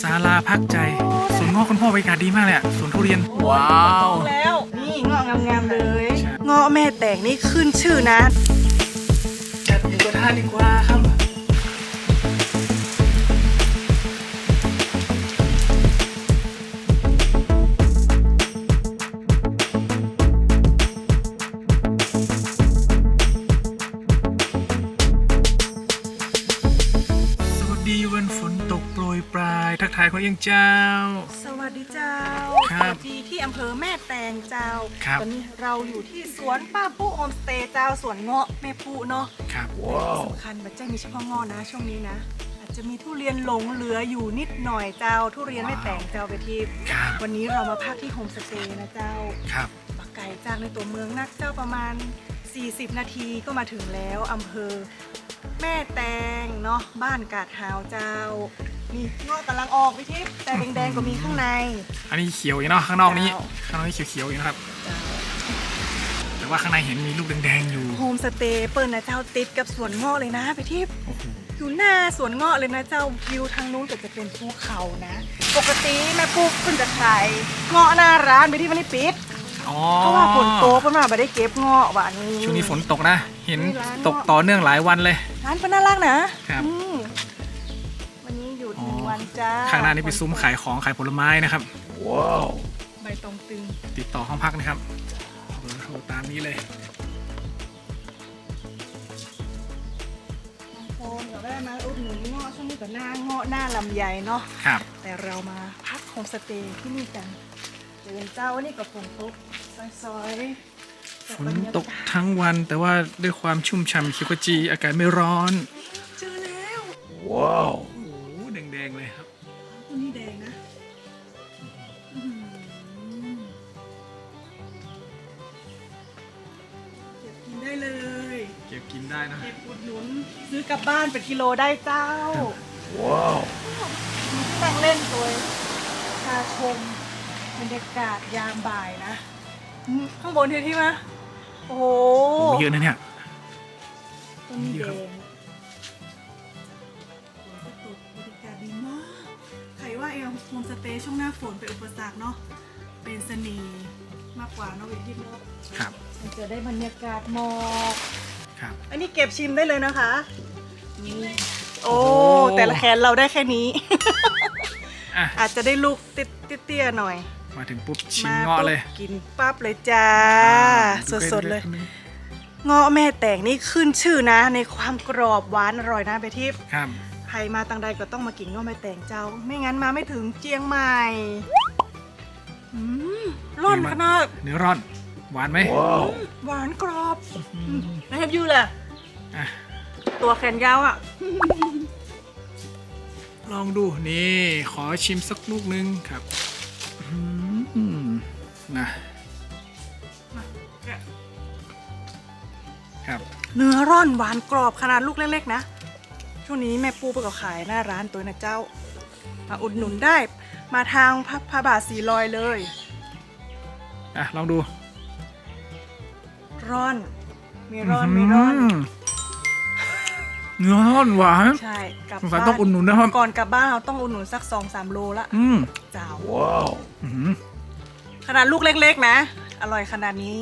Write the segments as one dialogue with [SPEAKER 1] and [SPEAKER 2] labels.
[SPEAKER 1] ศาลาพักใจสวนงอกคุณพ่อบรรยากาศดีมากเลยอะสวนทุเรียน ว้าว
[SPEAKER 2] แล้ว นี่เงาะงามๆเลย
[SPEAKER 1] ใช่
[SPEAKER 2] เงาะแม่แตกนี่ขึ้นชื่อนะ
[SPEAKER 1] จัดหมูกระทะดีกว่าครับ คนเอียงเจ้า
[SPEAKER 2] สวัสดีเจ้า
[SPEAKER 1] ครับ
[SPEAKER 2] สวัสดีที่อำเภอแม่แตงเจ้า
[SPEAKER 1] ครับ
[SPEAKER 2] ตอนนี้เราอยู่ที่สวนป้าปุ๊โฮมสเตย์เจ้าสวนเงาะแม่ปุ๊เนาะ
[SPEAKER 1] ครับ
[SPEAKER 2] สำคัญบัจเจ้มีเฉพาะเงาะนะ ช่วงนี้นะ อาจจะมีทุเรียนหลงเหลืออยู่นิดหน่อยเจ้า ทุเรียนไม่แต่งเจ้าไปที่
[SPEAKER 1] ครับ
[SPEAKER 2] วันนี้เรามาพักที่โฮมสเตย์นะเจ้า
[SPEAKER 1] ครับ
[SPEAKER 2] ปักไก่จากในตัวเมืองนักเจ้าประมาณ 40 นาทีก็มาถึงแล้วอำเภอแม่แตงเนาะบ้านกาดหาวเจ้า นี่เงาะกำลังออกไปทิพย์แต่แดงๆก็มีข้างใน
[SPEAKER 1] อันนี้เขียวอยู่เนาะข้างนอกนี้
[SPEAKER 2] เจ้า
[SPEAKER 1] ข้างนอกนี้เขียวๆอยู่นะครับ
[SPEAKER 2] เจ้า
[SPEAKER 1] แต่ว่าข้างในเห็นมีลูกแดงๆอยู่
[SPEAKER 2] โฮมสเตย์เปิดนะเจ้าติดกับสวนเงาะเลยนะไปทิพย์
[SPEAKER 1] โอ้โห
[SPEAKER 2] อยู่หน้าสวนเงาะเลยนะเจ้าวิวทางนู้นก็จะเป็นภูเขานะ ปกติแม่ปุ๊กเพิ่นจะขายเงาะหน้าร้านไปที่วันนี้ปิด
[SPEAKER 1] อ๋อ
[SPEAKER 2] เพราะว่าฝนตกเพิ่นมาไม่ได้เก็บเงาะหวานนี้
[SPEAKER 1] ช่วงนี้ฝนตกนะ เห็น
[SPEAKER 2] นี่ร้าน
[SPEAKER 1] ตกต่อเนื่องหลายวันเลย
[SPEAKER 2] ร้านเพิ่นน่ารักนะ วันจ้า
[SPEAKER 1] ข้างหน้านี่เป็นซุ้มขายของขายผลไม้นะครับ
[SPEAKER 2] ใบตองตึง
[SPEAKER 1] ติดต่อห้องพักนะครับเบอร์โทรตามนี้เลย
[SPEAKER 2] บางคนก็ได้มาอุดหนุนเงาะช่วงนี้ก็หน้าเงาะหน้าลำไยเนาะ
[SPEAKER 1] ครับ
[SPEAKER 2] แต่เรามาพักโฮมสเตย์ที่นี่กันเจอเจ้าวันนี้ก็ฝนตกซอยๆ
[SPEAKER 1] ฝนตกทั้งวันแต่ว่าด้วยความชุ่มฉ่ำเขียวขจี อากาศไม่ร้อน
[SPEAKER 2] เจอแล้ว
[SPEAKER 1] ว้าวโอ้โหแดงๆเลยครับ
[SPEAKER 2] ตัวนี้แดงนะอื้อหือเก็บกินได้เลย
[SPEAKER 1] เก็บกินได้นะ
[SPEAKER 2] เก็บอุดหนุนซื้อกลับบ้านเป็นกิโลได้เจ้า
[SPEAKER 1] ว้าว
[SPEAKER 2] มีที่นั่งเล่นตัวชาชมบรรยากาศยามบ่ายนะอืมข้างบนที่ที่มาโอ้โห
[SPEAKER 1] เยอะนะเนี่ย
[SPEAKER 2] ต้นนี้
[SPEAKER 1] เย
[SPEAKER 2] แด
[SPEAKER 1] อะ
[SPEAKER 2] ง ตย์ช่วงหน้าฝนเป็นอุปสรรคเนาะเป็นเสน่ห์มากกว่าเนาะเวทีเนาะ
[SPEAKER 1] ครับ
[SPEAKER 2] มันจะได้บรรยากาศหมอก
[SPEAKER 1] ครับ
[SPEAKER 2] อันนี้เก็บชิมได้เลยนะคะนี่โอ้
[SPEAKER 1] โอ้
[SPEAKER 2] แต่ละแคนเราได้แค่นี้
[SPEAKER 1] อะ
[SPEAKER 2] อาจจะได้ลูกติดเตี้ยๆหน่อย
[SPEAKER 1] มาถึงปุ๊บชิม
[SPEAKER 2] มา
[SPEAKER 1] เงาะเลย
[SPEAKER 2] ปุ๊บกินปั๊บเลยจ้า สดๆเลย
[SPEAKER 1] ดูใก
[SPEAKER 2] เงาะแม่แตกนี่ขึ้นชื่อนะ ในความกรอบหวานอร่อยนะไปทิพย์
[SPEAKER 1] ครับ
[SPEAKER 2] ใค รมาตังใดก็ต้องมากินเงาะแม่แตงเจ้า ไม่งั้นมาไม่ถึงเจียงใหม่อืมร่อนขนาด
[SPEAKER 1] เนื้อร่อน หวานไหม
[SPEAKER 2] หวานกรอบนะครับยูแหละ
[SPEAKER 1] อะ
[SPEAKER 2] ตัวแขนยาวอะ
[SPEAKER 1] ลองดูนี่ขอชิมสักลูกนึงครับอืมนะครับ
[SPEAKER 2] เนื้อร่อนหวานกรอบขนาดลูกเล็กๆนะ ช่วงนี้แม่ปูไปก็ขายหน้าร้านตัวนะเจ้า มาอุดหนุนได้ มาทางพระพระบาทสีลอยเลย
[SPEAKER 1] อะ ลองดู
[SPEAKER 2] ร่อน มีร่อนมีร่อน
[SPEAKER 1] มเนื้อร่อนหวาน
[SPEAKER 2] ใช่กลับ
[SPEAKER 1] สงสัย
[SPEAKER 2] บ้าน
[SPEAKER 1] ต้องอุ่นหนุนนะครับ
[SPEAKER 2] ก่อนกลับบ้านเราต้องอุดหนุนสักสองสามโลละ
[SPEAKER 1] อืม
[SPEAKER 2] เจ้า
[SPEAKER 1] อื้อหือ
[SPEAKER 2] ขนาดลูกเล็กๆนะ อร่อยขนาดนี้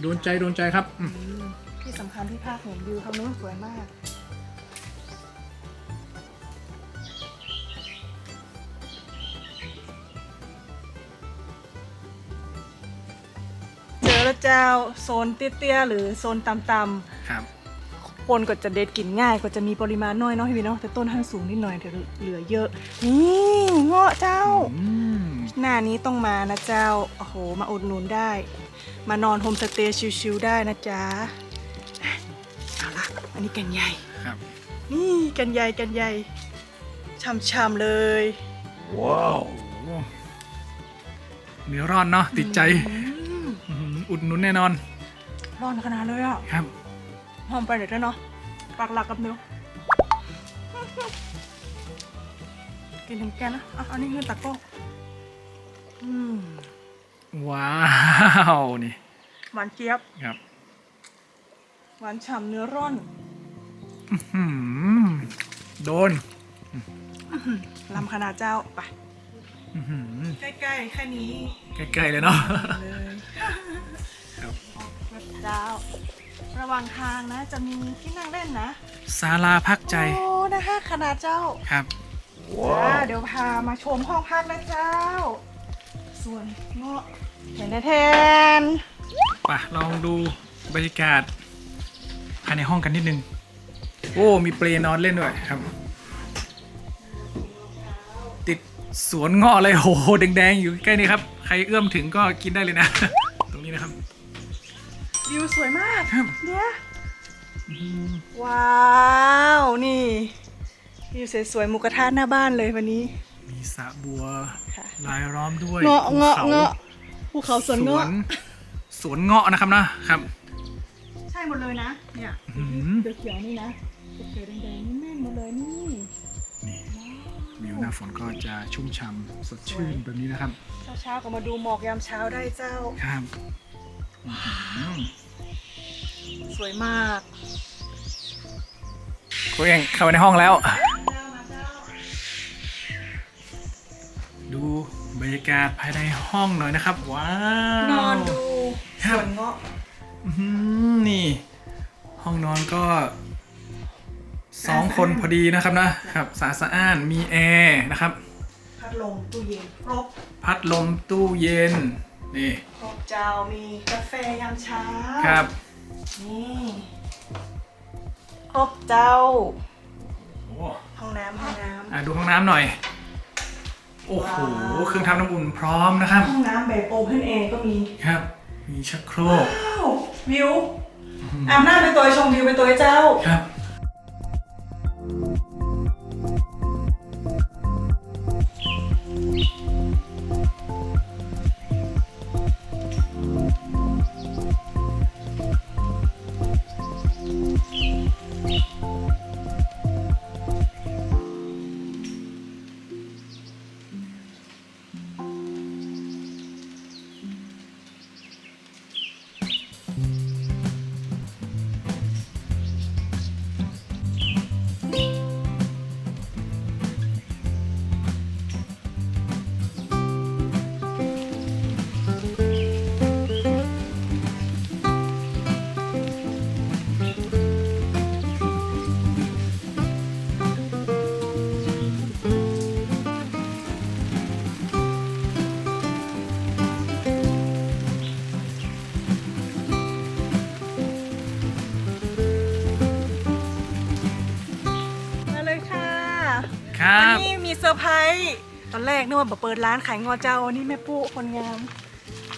[SPEAKER 1] โดนใจโดนใจครับอืม
[SPEAKER 2] อืมที่สำคัญที่ภาคเห็นวิวทางนู้นสวยมาก ล้วเจ้าโซนเตี้ยๆหรือโซนต่ำ
[SPEAKER 1] ครับ
[SPEAKER 2] ๆคนก็จะเด็ดกินง่ายก็จะมีปริมาณน้อยเนาะพี่วินเนาะแต่ต้นท่านสูงนิดหน่อยเดี๋ยวเหลือเยอะ นี่เงาะเจ้า
[SPEAKER 1] อืม
[SPEAKER 2] หน้านี้ต้องมานะเจ้า โอ้โห มาอุดหนุนได้ มานอนโฮมสเตย์ชิลๆได้นะจ๊ะอะเอาละอันนี้แกันใหญ่
[SPEAKER 1] ครับ
[SPEAKER 2] นี่แกันใหญ่แกันใหญ่ช่ำๆเลย
[SPEAKER 1] โอ้เนื้อร่อนเนาะติดใจ
[SPEAKER 2] อืม
[SPEAKER 1] อื้อหืออุดหนุนแน่นอน
[SPEAKER 2] ร้อนขนาดเลยอะ
[SPEAKER 1] ครับ
[SPEAKER 2] หอมไปเดี๋ยวด้วยเนาะปักหลักกับนิ้วกินถึงแกนนะอะอันนี้คือตะโก้อืม
[SPEAKER 1] ว้าวนี่
[SPEAKER 2] หวานเจี๊ยบ
[SPEAKER 1] ครับ
[SPEAKER 2] หวานฉ่ำเนื้อร่อน
[SPEAKER 1] อืมโดน
[SPEAKER 2] อลำขนาดเจ้าไป
[SPEAKER 1] อื้อหือ
[SPEAKER 2] ใกล้ๆแค่นี้
[SPEAKER 1] ใกล้ๆเลยเนาะ
[SPEAKER 2] เลย
[SPEAKER 1] ครับ
[SPEAKER 2] รถเจ้า ระหว่างทางนะ จะมีที่นั่งเล่นนะ
[SPEAKER 1] ศาลาพักใจ
[SPEAKER 2] โอ้นะคะขนาดเจ้า
[SPEAKER 1] ครับ
[SPEAKER 2] จ้าเดี๋ยวพามาชมห้องพักนะเจ้า ส่วนเงาะเห็นนะแทน
[SPEAKER 1] ป่ะลองดูบรรยากาศภายในห้องกันนิดนึง โอ้ มีเปลนอนเล่นด้วยครับ สวนเงาะเลยโอ้โหแดงๆ อยู่ใกล้นี่ครับ ใครเอื้อมถึงก็กินได้เลยนะ ตรงนี้นะครับ
[SPEAKER 2] วิวสวยมาก
[SPEAKER 1] ครับ
[SPEAKER 2] เนี่ยว้าว นี่วิวสวยๆหมูกระทะหน้าบ้านเลยวันนี้
[SPEAKER 1] มีสระบัว
[SPEAKER 2] ค่ะ
[SPEAKER 1] ลายล้อมด้วย
[SPEAKER 2] เงาะ
[SPEAKER 1] ภู
[SPEAKER 2] เงาะ
[SPEAKER 1] ข
[SPEAKER 2] เงาะภูเขาสวน
[SPEAKER 1] สว
[SPEAKER 2] เงาะ
[SPEAKER 1] นสวนเงาะนะครับนะครับ
[SPEAKER 2] ใช่หมดเลยนะ เนี่ย
[SPEAKER 1] อื้อหือ
[SPEAKER 2] เขียวๆนี่นะเขียวๆแดงๆนี่แม่นหมดเลยนี่
[SPEAKER 1] นี่วิว หน้าฝนก็จะชุ่มฉ่ำสดชื่นแบบนี้นะครับ
[SPEAKER 2] เช้าๆก็มาดูหมอกยามเช้าได้เจ้า
[SPEAKER 1] ครับอื้อหือ
[SPEAKER 2] สวยมาก
[SPEAKER 1] คุณเองเข้าไปในห้องแล้ว
[SPEAKER 2] เจ้ามาเจ้า
[SPEAKER 1] ดูบรรยากาศภายในห้องหน่อยนะครับ ว้าวน
[SPEAKER 2] อนดู
[SPEAKER 1] ค
[SPEAKER 2] ส
[SPEAKER 1] รับ
[SPEAKER 2] วนเงาะ
[SPEAKER 1] อื้อหือนี่ ห้องนอนก็ สองคนพอดีนะครับนะครับสะอาดสะอ้านมีแอร์นะครับ
[SPEAKER 2] พัดลมตู้เย็นครบ
[SPEAKER 1] พัดลมตู้เย็นนี่
[SPEAKER 2] ครบเจ้ามีกาแฟยามเช้า
[SPEAKER 1] ครับ
[SPEAKER 2] นี่ครบเจ้า
[SPEAKER 1] โอ้
[SPEAKER 2] ห้องน้ำห้องน้
[SPEAKER 1] อะดูห้องน้ำหน่อย โอ้โหเครื่องทำน้ำอุ่นพร้อมนะครับำ
[SPEAKER 2] ห้องน้ำแบบโอเพนแอร์ก็มี
[SPEAKER 1] ครับ มีชักโครก
[SPEAKER 2] ว้าววิวอาบน้ำไปตัวชมวิวไปตัวเจ้า
[SPEAKER 1] ครับ
[SPEAKER 2] ร์ไพรส์ตอนแรกนึกว่าแบบเปิดร้านขายงอเจ้าวันนี้แม่ปุ๊คนงาม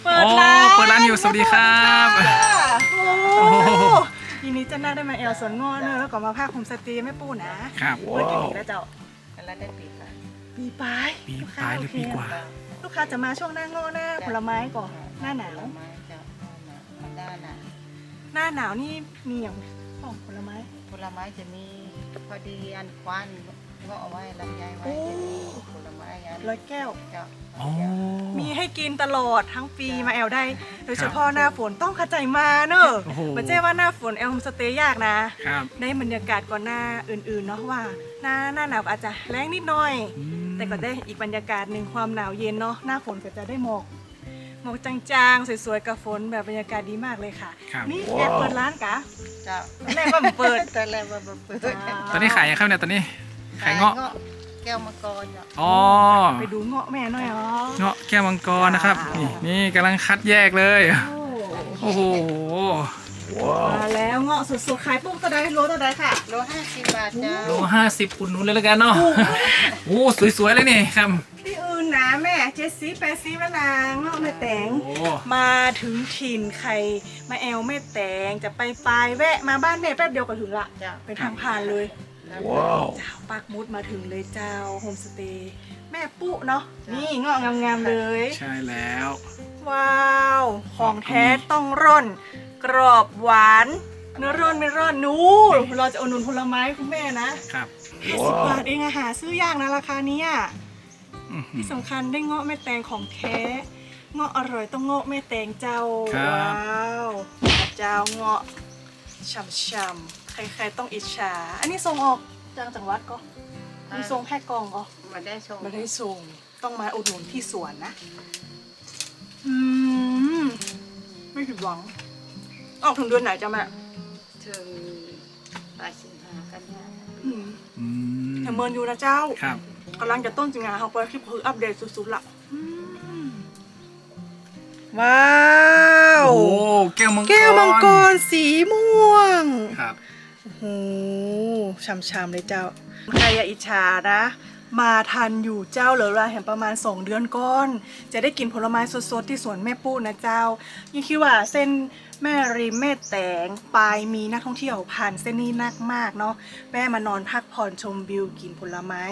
[SPEAKER 2] เปิดร้าน
[SPEAKER 1] โอ้เปิดร้านอยู่สวัสดีครับ
[SPEAKER 2] โอ้
[SPEAKER 1] โอ้โห
[SPEAKER 2] ทีนี้จะน่าได้มาแอลสวนงอเนอะแล้วก็มาภาคคุมสตรีแม่ปุ๊นะครับเปิดกี่ปีแล้วเจ้า
[SPEAKER 3] แล้วได้ปิดอะ
[SPEAKER 2] ปีปลาย
[SPEAKER 1] ปี
[SPEAKER 2] ลูก
[SPEAKER 1] ป
[SPEAKER 2] ค้
[SPEAKER 1] ลายหรือ
[SPEAKER 2] โเค
[SPEAKER 1] ปีกว่า
[SPEAKER 2] ลูกค้าจะมาช่วงหน้างอหน้าผลไม้ก่อนหน้าหนาว
[SPEAKER 3] ผลไม้จะมันได้น่ะ
[SPEAKER 2] หน้าหนาวนี่มีอย่างของผลไม้
[SPEAKER 3] ผลไม้จะมีพอดีอันควัน ก็เอาไว้ลำไยไว้
[SPEAKER 2] โอ้
[SPEAKER 3] จะมีผลไม้อัน
[SPEAKER 2] ร้อยแก้ว
[SPEAKER 3] เจ้า
[SPEAKER 1] โอ้
[SPEAKER 2] มีให้กินตลอดทั้งปีมาแอลได้ โดยเฉพาะหน้าฝนต้องเข้าใจมาเนอะ
[SPEAKER 1] โอ้โห
[SPEAKER 2] มันเจ๊ว่าหน้าฝนแอลโฮมสเตย์ยากนะ
[SPEAKER 1] ครับ
[SPEAKER 2] ได้บรรยากาศก่อนหน้าอื่นๆเนาะว่าหน้าหน้าหนาวอาจจะแรงนิดหน่อย
[SPEAKER 1] อืม
[SPEAKER 2] แต่ก็ได้อีกบรรยากาศหนึ่งความหนาวเย็นเนาะหน้าฝนก็จะได้หมอกหมอกจางๆ สวยๆกับฝนแบบบรรยากาศดีมากเลยค่ะ
[SPEAKER 1] ครับ
[SPEAKER 2] นี่แอบเปิดร้านกะ
[SPEAKER 3] เจ้า
[SPEAKER 2] ตอนแรกว่ามันเปิด
[SPEAKER 3] แต่แรกว่าเปิด
[SPEAKER 2] จ้า
[SPEAKER 1] ตอนนี้ขายยังครับเนี่ยตอนนี้ ขายเงาะ
[SPEAKER 3] แก้วมังกรเจ้า
[SPEAKER 1] อ๋อ
[SPEAKER 2] ไปดูเงาะแม่หน่อยอ๋อ
[SPEAKER 1] เงาะแก้วมังกรนะครับ นี่ นี่กำลังคัดแยกเลย
[SPEAKER 2] โอ้
[SPEAKER 1] โอ้โห
[SPEAKER 2] มาแล้วเงาะสดๆขายปุ๊บตัวใดโลตัวใดค่ะ
[SPEAKER 3] โลห้าสิบบาทเจ้า
[SPEAKER 1] โลห้าสิบอุดหนุนเลยแล้วกันเนาะ โอ้สวยๆเลยนี่ครับ
[SPEAKER 2] ที่อื่นนะแม่เจสซี่แปดซี่แล้วนางเงาะแม่แตง
[SPEAKER 1] โอ้
[SPEAKER 2] มาถึงถิ่นใครมาแอลแม่แตงจะไปปลายแวะมาบ้านแม่แป๊บเดียวก็ถึงละ
[SPEAKER 3] เจ้า
[SPEAKER 2] ไปทางผ่านเลย
[SPEAKER 3] ว้าว
[SPEAKER 2] เจ้าปักมุดมาถึงเลยเจ้าโฮมสเตย์แม่ปุ๊เนาะนี่เงาะงามๆเลย
[SPEAKER 1] ใช่แล้ว
[SPEAKER 2] ว้าว ของแท้ต้องร่อน กรอบหวานเนื้อร่อนไม่ร่อนนูเราจะอุดหนุนผลไม้คุณแม่นะครับ50บาทเองอะหาซื้อยากนะราคานี้อะ
[SPEAKER 1] อื้อหือ
[SPEAKER 2] ที่สำคัญได้เงาะแม่แตงของแท้ เงาะอร่อยต้องเงาะแม่แตงเจ้า
[SPEAKER 1] ครับ
[SPEAKER 2] ว้าวเจ้าเงาะช่ำๆ ใครๆต้องอิจฉา อันนี้ส่งออกจากจังหวัดก็
[SPEAKER 3] ท
[SPEAKER 2] มีทรงแพ็กกล่องอ๋อ
[SPEAKER 3] มาได้ชม
[SPEAKER 2] ไม่ได้ส่ง ต้องมาอุดหนุนที่สวนนะ อืม ไม่ผิดหวัง ออกถึงเดือนไหนจ้ะแม่
[SPEAKER 3] ถึงปลายสิงหากันยา
[SPEAKER 2] อืม
[SPEAKER 1] อืม
[SPEAKER 2] แต่เมินอยู่นะเจ้า
[SPEAKER 1] ครับ
[SPEAKER 2] กำลังจะต้นสิงหาเขาไปคลิปคืออัปเดตสุดๆละอืมว้าว
[SPEAKER 1] โอ้แก้วมังกร
[SPEAKER 2] แก้วมังกรสีม่วง
[SPEAKER 1] ครับ
[SPEAKER 2] โอ้ช้ำๆเลยเจ้า ใครอย่าอิจฉานะ มาทันอยู่เจ้าเหลือเวลาเห็นประมาณ 2 เดือนก่อน จะได้กินผลไม้สดๆ ที่สวนแม่ปู้นะเจ้า ยิ่งคิดว่าเส้นแม่ริมแม่แตงปลายมีนักท่องเที่ยวผ่านเส้นนี้นักมากเนาะแม่มานอนพักผ่อนชมวิวกินผลไม้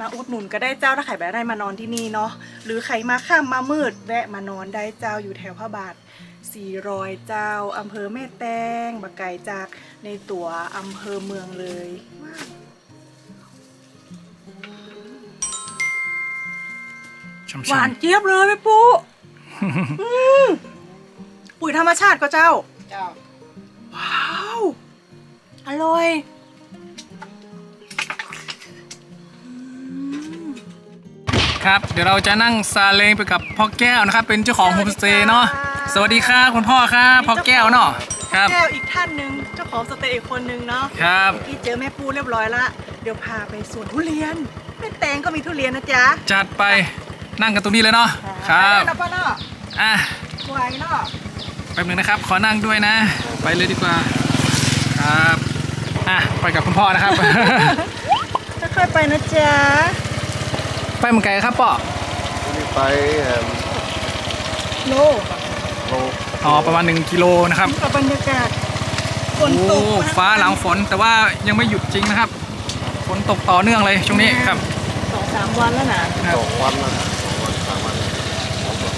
[SPEAKER 2] มาอุดหนุนก็ได้เจ้าถ้าใครแบบได้มานอนที่นี่เนาะหรือใครมาข้ามมามืดแวะมานอนได้เจ้าอยู่แถวพระบาท400เจ้าอำเภอแม่แตงบะไก่จาก ในตัวอำเภอเมืองเลยว้าว
[SPEAKER 1] ช่ำ
[SPEAKER 2] หวาน
[SPEAKER 1] ๆ
[SPEAKER 2] เจี๊ยบเลยแม่ปุ๊อืมปุ๋ยธรรมชาติก็เจ้า
[SPEAKER 3] เจ้า
[SPEAKER 2] ว้าว อร่อยอืม
[SPEAKER 1] ครับ เดี๋ยวเราจะนั่งซาเล้งไปกับพ่อแก้วนะครับ เป็นเจ้าของโฮมสเตย์เนาะสวัสดีครับคุณพ่อครับพ่อแก้วเนาะ ครับ
[SPEAKER 2] แก้วอีกท่านหนึ่งเจ้าของสเตย์อีกคนนึงเนาะ
[SPEAKER 1] ครับ
[SPEAKER 2] ที่เจอแม่ปูเรียบร้อยละเดี๋ยวพาไปสวนทุเรียนแม่แตงก็มีทุเรียนนะจ๊ะ
[SPEAKER 1] จัดไปนั่งกันตรงนี้เลยเนาะครับ
[SPEAKER 2] แล้วป้าเนาะ
[SPEAKER 1] อะ
[SPEAKER 2] ไหวเนาะ
[SPEAKER 1] แป๊บนึงนะครับ ขอนั่งด้วยนะ ไปเลยดีกว่าครับอะไปกับคุณพ่อนะครับ
[SPEAKER 2] ค่อยๆไปนะจ๊ะ
[SPEAKER 1] ไปเหมือนไกลครับป่อ
[SPEAKER 4] นี่ไปเอิ่ม
[SPEAKER 2] โล
[SPEAKER 4] โล
[SPEAKER 1] อ๋อประมาณ 1กิโลนะครับ
[SPEAKER 2] กับบรรยากาศฝน
[SPEAKER 1] โอ้
[SPEAKER 2] ตก
[SPEAKER 1] ฟ้าหลังฝนแต่ว่ายังไม่หยุดจริงนะครับฝนตกต่อเนื่องเลยช่วงนี้ครับ
[SPEAKER 2] สองสามวันแล้วนะ
[SPEAKER 1] ครับ
[SPEAKER 4] สองวันแล้วนะสองวันสามวันสองวัน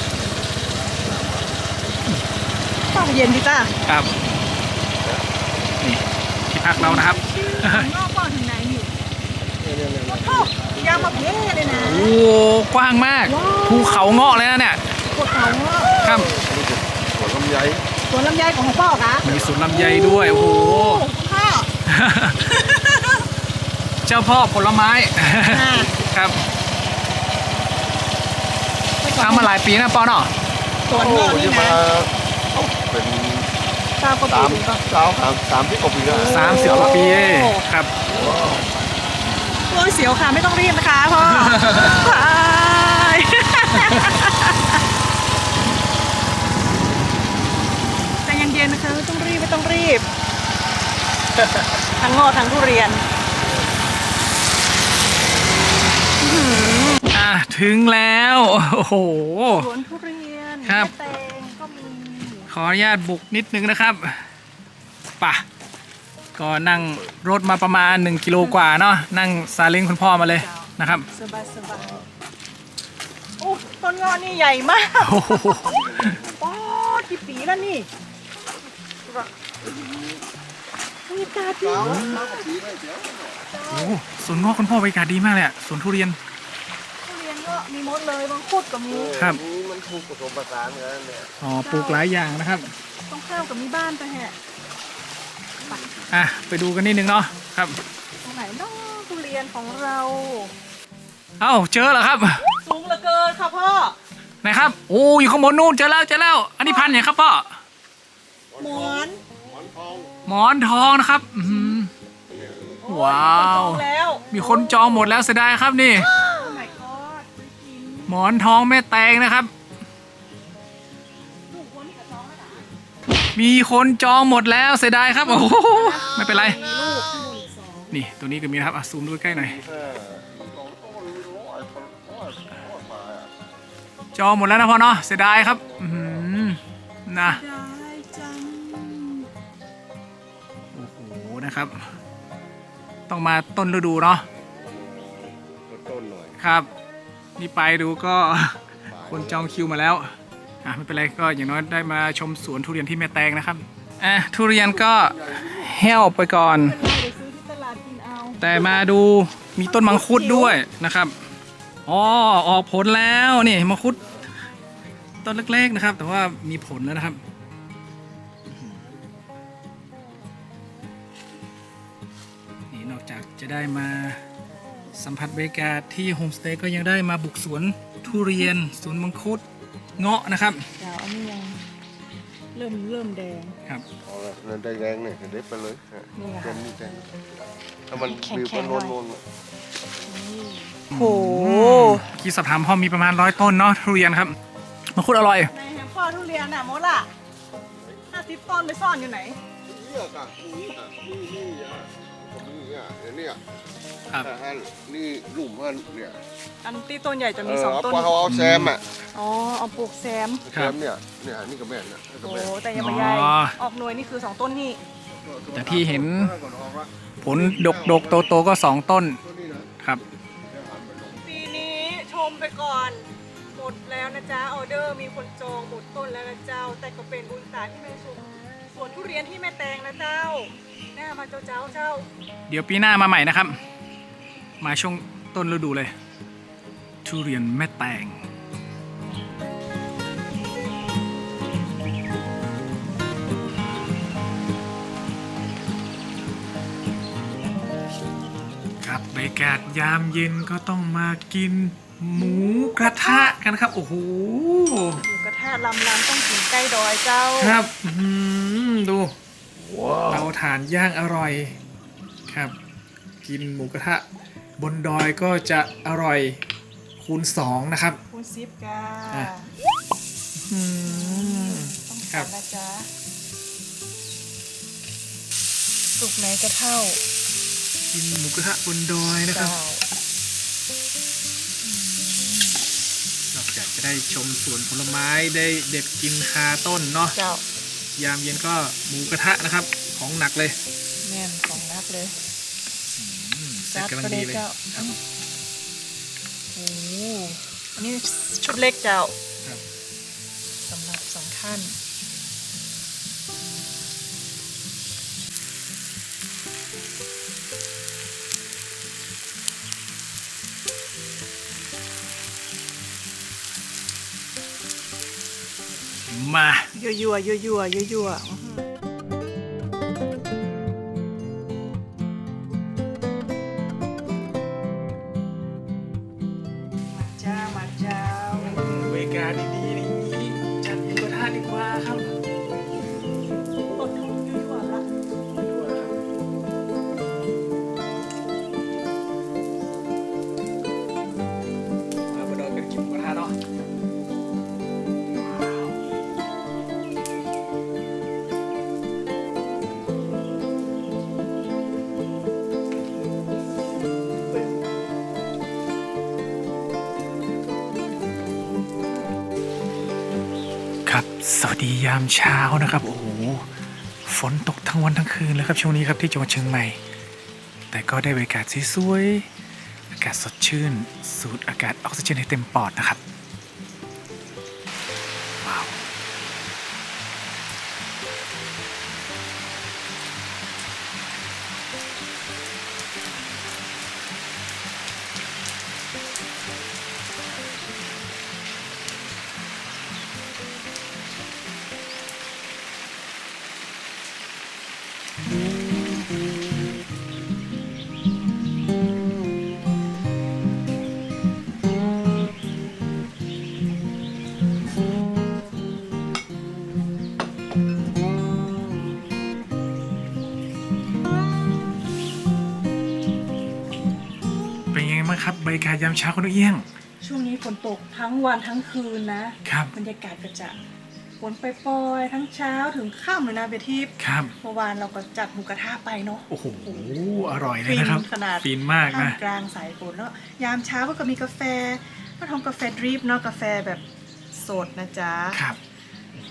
[SPEAKER 2] ต้องเย็นดิจ้า
[SPEAKER 1] ครับนี่ที่พักเรานะครับ
[SPEAKER 2] นอกบ้านถึงไหนนี่
[SPEAKER 4] เนี่ยเนี่ยเนี่ย
[SPEAKER 2] โอ้โหยาวมาเพ่เลยนะ
[SPEAKER 1] โอ้กว้างมากภูเขาเงาะเลยนะเนี่ย
[SPEAKER 2] ปวดเขาเนอะ
[SPEAKER 1] ครับำ
[SPEAKER 4] ไย
[SPEAKER 2] สวนลำไยของพ่อคะ
[SPEAKER 1] มีสวนลำไยด้วย โอ้โห
[SPEAKER 2] พ่อ
[SPEAKER 1] เจ้าพ่อผลไม้
[SPEAKER 2] อ่า
[SPEAKER 1] ครับ
[SPEAKER 2] ไปก่อน
[SPEAKER 1] ทำมาหลายปีนะปอเนาะ
[SPEAKER 2] สวน
[SPEAKER 4] โอ้
[SPEAKER 2] เงาะ
[SPEAKER 4] ย
[SPEAKER 2] นี่
[SPEAKER 4] มา
[SPEAKER 2] นะ
[SPEAKER 4] เป็น
[SPEAKER 2] ตามกระ
[SPEAKER 4] สา
[SPEAKER 2] ปุ
[SPEAKER 4] ม
[SPEAKER 2] กก็
[SPEAKER 4] สาวสามสามที่กว่าปีแล้ว
[SPEAKER 1] สามสิบกว่าปีครับ
[SPEAKER 2] โอ้ยเสียวค่ะไม่ต้องรีบนะคะพ่อ ไป ไม่ต้องรีบทั้งเงาะทั้งทุเรียน
[SPEAKER 1] อะถึงแล้ว โอ้โห
[SPEAKER 2] สวนทุเรียน
[SPEAKER 1] ครับ
[SPEAKER 2] แม่แตงก็มี
[SPEAKER 1] ขออนุญาตบุกนิดนึงนะครับป่ะ ก็นั่งรถมาประมาณ 1 กิโลกว่าเนาะนั่งซาเล้งคุณพ่อมาเลยนะครับ
[SPEAKER 2] สบายสบายโอ้ต้นเงาะนี่ใหญ่มาก
[SPEAKER 1] โอ้โห
[SPEAKER 2] โอ้กี่ปีแล้วนี่ บรรยากาศดี
[SPEAKER 4] สาว
[SPEAKER 2] มาก
[SPEAKER 4] สาวกว่าปีเลยเดี๋ยว
[SPEAKER 1] โอ้โหสวนงอกคุณพ่อบรรยากาศดีมากเลยอะสวนทุเรียน
[SPEAKER 2] ทุเรียนก็มีหมดเลยบางคุดก็มี
[SPEAKER 1] ครับ
[SPEAKER 4] นี่มันถูกผสมผสานกันเนี่ย
[SPEAKER 1] อ๋อปลูกหลายอย่างนะครับ
[SPEAKER 2] ต้องข้ามกับมีบ้านไปแฮะ
[SPEAKER 1] อะไปดูกันนิดนึงเนาะครับ
[SPEAKER 2] ตรงไหนเน้องทุเรียนของเรา
[SPEAKER 1] เอ้าเจอแล้วครับ
[SPEAKER 2] สูงเหลือเกินค่ะพ่อ
[SPEAKER 1] ไหนครับโอ้อยู่ข้างบนนู่นเจอแล้วเจอแล้ว อันนี้พันธุ์เนี่ยงครับพ่อ
[SPEAKER 2] หมอน
[SPEAKER 4] หมอนทอง
[SPEAKER 1] นะครับอื้อหือว้าว
[SPEAKER 2] แล้ว
[SPEAKER 1] มีคนจองหมดแล้วเสียดายครับนี่ หมอนทองแม่แตงนะครับ มีคนจองหมดแล้วเสียดายครับ โอ้โหไม่เป็นไร
[SPEAKER 2] นี่
[SPEAKER 1] ตัวนี้ก็มีนะครับอะซูมดูใกล้หน่อย จองหมดแล้วนะพ่อเนาะเสียดายครับ อือหือนะ
[SPEAKER 2] ได้
[SPEAKER 1] นะครับ ต้องมาต้นฤดูเนาะ
[SPEAKER 4] ต้นๆหน่อย
[SPEAKER 1] ครับ นี่ไปดูก็คนจองคิวมาแล้วอะไม่เป็นไรก็อย่างน้อยได้มาชมสวนทุเรียนที่แม่แตงนะครับอะทุเรียนก็แห้วไปก่อน
[SPEAKER 2] เป็นไรเดี๋ยวซื้อที่ตลาดกินเอา
[SPEAKER 1] แต่มาดูมีต้นมังคุดด้วยนะครับอ๋อออกผลแล้วนี่มังคุดต้นเล็กๆนะครับ แต่ว่ามีผลแล้วนะครับ จากจะได้มาสัมผัสบรรยากาศที่โฮมสเตย์ก็ยังได้มาบุกสวนทุเรียนสวนมังคุดเงาะนะครับ
[SPEAKER 2] เจ้าอันนี้ยังเริ่มเริ่มแดง
[SPEAKER 1] ครับ
[SPEAKER 4] เอาละนั่นได้แดงเนี่ยเด็ดไปเลยฮะ
[SPEAKER 2] นี่ค่ะ
[SPEAKER 4] เต็มนี่แดงถ้ามัน
[SPEAKER 2] แข็ง
[SPEAKER 4] บิว
[SPEAKER 2] แข็
[SPEAKER 4] มั
[SPEAKER 2] ง
[SPEAKER 4] น
[SPEAKER 2] หน่
[SPEAKER 4] น
[SPEAKER 2] อย
[SPEAKER 4] วลๆ
[SPEAKER 2] โห
[SPEAKER 1] ที่สอบถามพ่อมีประมาณร้อยต้นเนาะทุเรียนครับมังคุดอร่อย
[SPEAKER 2] ในแฮมพ่อทุเรียนน่ะมดล่ะห้าสิบต้นไปซ่อนอยู่ไหน
[SPEAKER 4] เนี่ยค่ะนี่อะนี่นี่อะ นี่อะเดี๋ยวเนี่ย
[SPEAKER 1] ครับ
[SPEAKER 4] อะฮะนี่หลุมมันเนี่ย
[SPEAKER 2] อันที่ต้นใหญ่จะ
[SPEAKER 4] เอ
[SPEAKER 2] มี
[SPEAKER 4] อ
[SPEAKER 2] สอง
[SPEAKER 4] เอา
[SPEAKER 2] ต้น
[SPEAKER 4] ปลาเขาเอาแซมอะ
[SPEAKER 2] อ๋อ เอาปลูกแซม
[SPEAKER 4] แซมเนี่ยเนี่ยนี่กับแม่นเนี่ยกับ
[SPEAKER 2] โอ้
[SPEAKER 4] แม่น
[SPEAKER 2] แต่ยังไม่ใหญ่
[SPEAKER 1] อ๋อ
[SPEAKER 2] ออกหน่วยนี่คือสองต้นนี่
[SPEAKER 1] แต่ที่เห็น
[SPEAKER 4] ก่อนออกละ
[SPEAKER 1] ผลดกดกโตโตๆก็สองต้น
[SPEAKER 4] ตัวนี้นะ
[SPEAKER 1] ครับ
[SPEAKER 2] ปีนี้ชมไปก่อน หมดแล้วนะจ๊ะ ออเดอร์มีคนจองหมดต้นแล้วนะเจ้า แต่ก็เป็นบุญตาที่แม่ชมสวนทุเรียนที่แม่แตงนะเจ้า หน้ามาเจ้าเจ้าเจ้า
[SPEAKER 1] เดี๋ยวปีหน้ามาใหม่นะครับ มาช่วงต้นฤดูเลย ทุเรียนแม่แตงครับบรรยากาศยามเย็นก็ต้องมากิน หมูกระทะกันครับ โอ้โห
[SPEAKER 2] หมูกระทะลำลำต้องกินใกล้ดอยเจ้า
[SPEAKER 1] ครับ อื้อหือดู เตาถ่านย่างอร่อยครับ กินหมูกระทะบนดอยก็จะอร่อยคูณสองนะครับ
[SPEAKER 2] คุณซิปกา
[SPEAKER 1] อะ อืม
[SPEAKER 2] ต้อง
[SPEAKER 1] ครั
[SPEAKER 2] ทา
[SPEAKER 1] บ
[SPEAKER 2] นนะจ๊ะสุกไหนจะเท่า
[SPEAKER 1] กินหมูกระทะบนดอยนะครับ
[SPEAKER 2] เจ้าน
[SPEAKER 1] อกจากจะได้ชมสวนผลไม้ได้เด็ดกินคาต้นเนาะ
[SPEAKER 2] เจ้า ยา
[SPEAKER 1] มเย็นก็หมูกระทะนะครับ ของหนักเลย
[SPEAKER 2] แม่นของนักเลย
[SPEAKER 1] อืมเสร็จกำลังดีเลย
[SPEAKER 2] เจ้า
[SPEAKER 1] ครับ
[SPEAKER 2] โอ้โหอันนี้ชุดเล็กเจ้า
[SPEAKER 1] ครับ
[SPEAKER 2] สำหรับสองท่าน ยั่วยั่วยั่วยั่วยั่ว
[SPEAKER 1] ดียามเช้านะครับ โอ้โหฝนตกทั้งวันทั้งคืนเลยครับช่วงนี้ครับที่จังหวัดเชียงใหม่ แต่ก็ได้บรรยากาศสวยๆอากาศสดชื่น สูดอากาศออกซิเจนให้เต็มปอดนะครับ รับบรรยากาศยามเช้าคุณลูกเอี้ยง
[SPEAKER 2] ช่วงนี้ฝนตกทั้งวันทั้งคืนนะ
[SPEAKER 1] ครับ
[SPEAKER 2] บรรยากาศก็จะฝนไปปล่อยๆทั้งเช้าถึงค่ำเลยนะเบทีฟ
[SPEAKER 1] ครับ
[SPEAKER 2] เมื่อวานเราก็จัดหมูกระทะไปเนาะ
[SPEAKER 1] โอ้โห อร่อยเลยนะครับ
[SPEAKER 2] ฟินขนาด
[SPEAKER 1] ฟินมาก
[SPEAKER 2] ท่าม
[SPEAKER 1] นะ
[SPEAKER 2] กลางสายฝนแล้วยามเช้าก็มีกาแฟก็ทำกาแฟดริปเนาะกาแฟแบบสดนะจ๊ะ
[SPEAKER 1] ครับ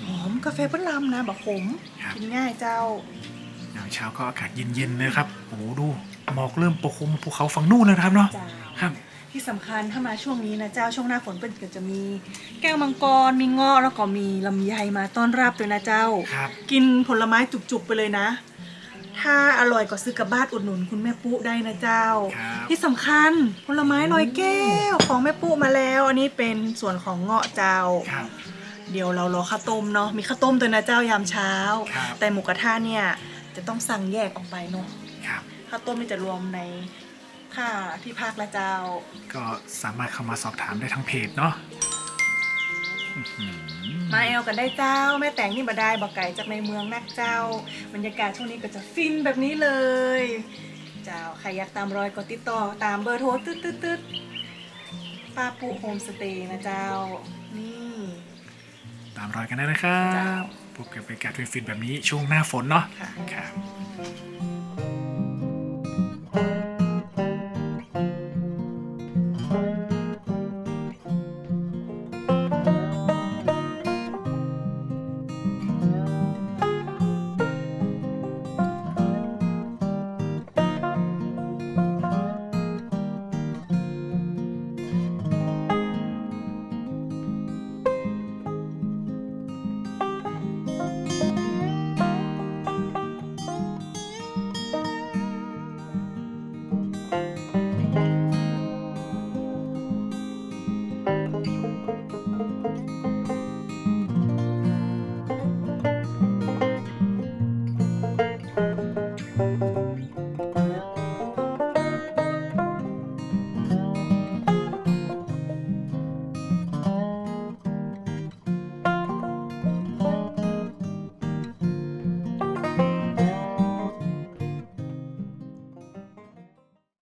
[SPEAKER 2] หอมกาแฟเปิ้ลลำนะบอกขม
[SPEAKER 1] ครับ
[SPEAKER 2] กินง่ายเจ้า
[SPEAKER 1] ยามเช้าก็อากาศเย็นๆเลยครับ โอ้โหดู หมอกเริ่มปกคลุมภูเขาฝั่งนู่นแล้วนะครับเนาะ
[SPEAKER 2] เจ้า
[SPEAKER 1] ครับ
[SPEAKER 2] ที่สำคัญถ้ามาช่วงนี้นะเจ้าช่วงหน้าฝนเป็นก็จะมี แก้วมังกรมีเงาะแล้วก็มีลำไยมาต้อนรับด้วยนะเจ้า
[SPEAKER 1] ครับ
[SPEAKER 2] กินผลไม้จุกๆไปเลยนะ ถ้าอร่อยก็ซื้อกลับบ้านอุดหนุนคุณแม่ปุ๊ได้นะเจ้า
[SPEAKER 1] ครับ
[SPEAKER 2] ที่สำคัญผลไม้ลอยแก้วของแม่ปุ๊มาแล้ว อันนี้เป็นส่วนของเงาะเจ้า
[SPEAKER 1] ครับ
[SPEAKER 2] เดี๋ยวเรารอข้าวต้มเนาะมีข้าวต้มด้วยนะเจ้ายามเช้า
[SPEAKER 1] ครับ
[SPEAKER 2] แต่หมูกระทะเนี่ยจะต้องสั่งแยกออกไปเนาะ
[SPEAKER 1] ครับ
[SPEAKER 2] ข้าวต้มนี่จะรวมใน ค่ะที่พักละเจ้า
[SPEAKER 1] ก็สามารถเข้ามาสอบถามได้ทางเพจเนาะอื้อหือ
[SPEAKER 2] มาแอลกันได้เจ้า แม่แต่งนี่มาได้บอกไก่จากในเมืองนักเจ้า บรรยากาศช่วงนี้ก็จะฟินแบบนี้เลย เจ้าใครอยากตามรอยก็ติดต่อตามเบอร์โทรตึ๊ดตึ๊ดตึ๊ดป้าปุโฮมสเตย์นะเจ้า นี่
[SPEAKER 1] ตามรอยกันได้นะครั
[SPEAKER 2] จ้า
[SPEAKER 1] บพบกับบรรยากาศฟินๆแบบนี้ช่วงหน้าฝนเนาะ
[SPEAKER 2] ค่ะ
[SPEAKER 1] ครับ